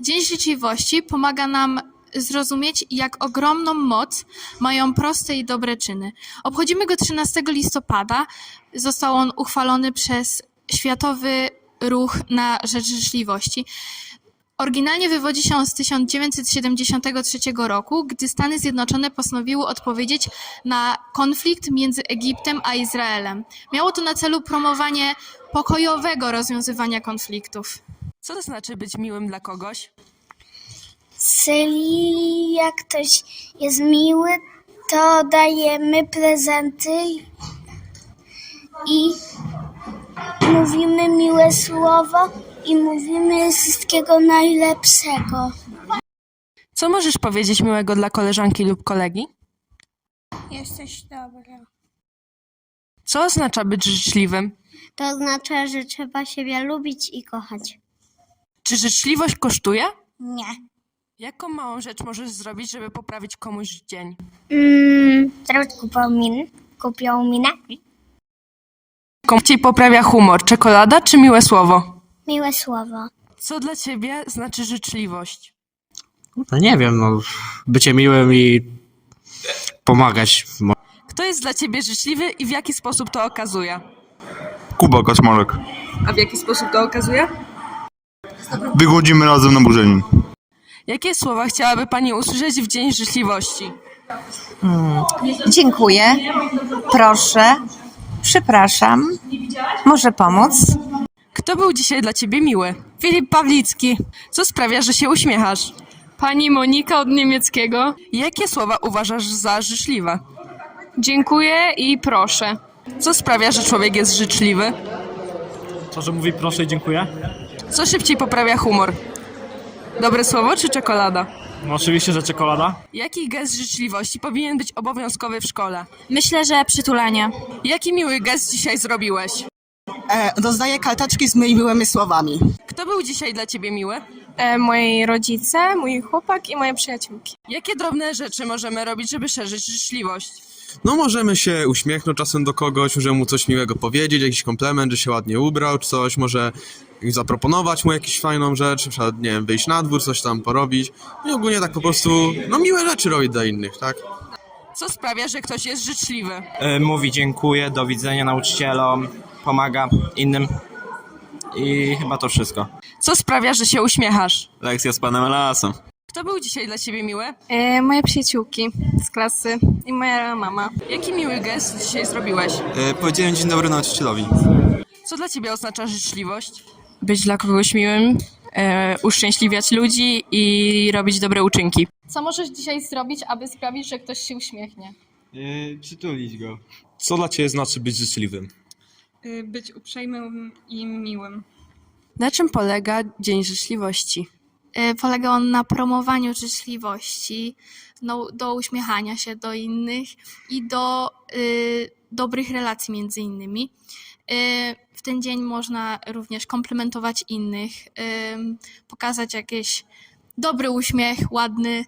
Dzień Życzliwości pomaga nam zrozumieć, jak ogromną moc mają proste i dobre czyny. Obchodzimy go 13 listopada. Został on uchwalony przez Światowy Ruch na Rzecz Życzliwości. Oryginalnie wywodzi się on z 1973 roku, gdy Stany Zjednoczone postanowiły odpowiedzieć na konflikt między Egiptem a Izraelem. Miało to na celu promowanie pokojowego rozwiązywania konfliktów. Co to znaczy być miłym dla kogoś? Czyli jak ktoś jest miły, to dajemy prezenty i mówimy miłe słowo i mówimy wszystkiego najlepszego. Co możesz powiedzieć miłego dla koleżanki lub kolegi? Jesteś dobra. Co oznacza być życzliwym? To oznacza, że trzeba siebie lubić i kochać. Czy życzliwość kosztuje? Nie. Jaką małą rzecz możesz zrobić, żeby poprawić komuś dzień? Mm, teraz kupią min. Kupią minę. Komu ci poprawia humor? Czekolada czy miłe słowo? Miłe słowo. Co dla ciebie znaczy życzliwość? No nie wiem, no, bycie miłym i pomagać. Kto jest dla ciebie życzliwy i w jaki sposób to okazuje? Kuba Kaczmarek. A w jaki sposób to okazuje? Wychodzimy razem na burzeniu. Jakie słowa chciałaby Pani usłyszeć w Dzień Życzliwości? Dziękuję. Proszę. Przepraszam. Może pomóc? Kto był dzisiaj dla Ciebie miły? Filip Pawlicki. Co sprawia, że się uśmiechasz? Pani Monika od niemieckiego. Jakie słowa uważasz za życzliwe? Dziękuję i proszę. Co sprawia, że człowiek jest życzliwy? To, że mówi proszę i dziękuję? Co szybciej poprawia humor? Dobre słowo czy czekolada? No oczywiście, że czekolada. Jaki gest życzliwości powinien być obowiązkowy w szkole? Myślę, że przytulanie. Jaki miły gest dzisiaj zrobiłeś? E, rozdaję karteczki z miłymi słowami. Kto był dzisiaj dla Ciebie miły? E, moi rodzice, mój chłopak i moje przyjaciółki. Jakie drobne rzeczy możemy robić, żeby szerzyć życzliwość? No możemy się uśmiechnąć czasem do kogoś, możemy mu coś miłego powiedzieć, jakiś komplement, że się ładnie ubrał, czy coś, może zaproponować mu jakąś fajną rzecz, na przykład, nie wiem, wyjść na dwór, coś tam porobić i ogólnie tak po prostu, no miłe rzeczy robić dla innych, tak? Co sprawia, że ktoś jest życzliwy? E, mówi dziękuję, do widzenia nauczycielom, pomaga innym i chyba to wszystko. Co sprawia, że się uśmiechasz? Lekcja z panem Lasem. Kto był dzisiaj dla Ciebie miły? E, moje przyjaciółki z klasy i moja mama. Jaki miły gest dzisiaj zrobiłeś? E, powiedziałem dzień dobry nauczycielowi. Co dla Ciebie oznacza życzliwość? Być dla kogoś miłym, e, uszczęśliwiać ludzi i robić dobre uczynki. Co możesz dzisiaj zrobić, aby sprawić, że ktoś się uśmiechnie? przytulić go. Co dla Ciebie znaczy być życzliwym? Być uprzejmym i miłym. Na czym polega Dzień Życzliwości? Y, Polega on na promowaniu życzliwości, no, do uśmiechania się do innych i do y, dobrych relacji między innymi. Y, w ten dzień można również komplementować innych, pokazać jakiś dobry uśmiech, ładny,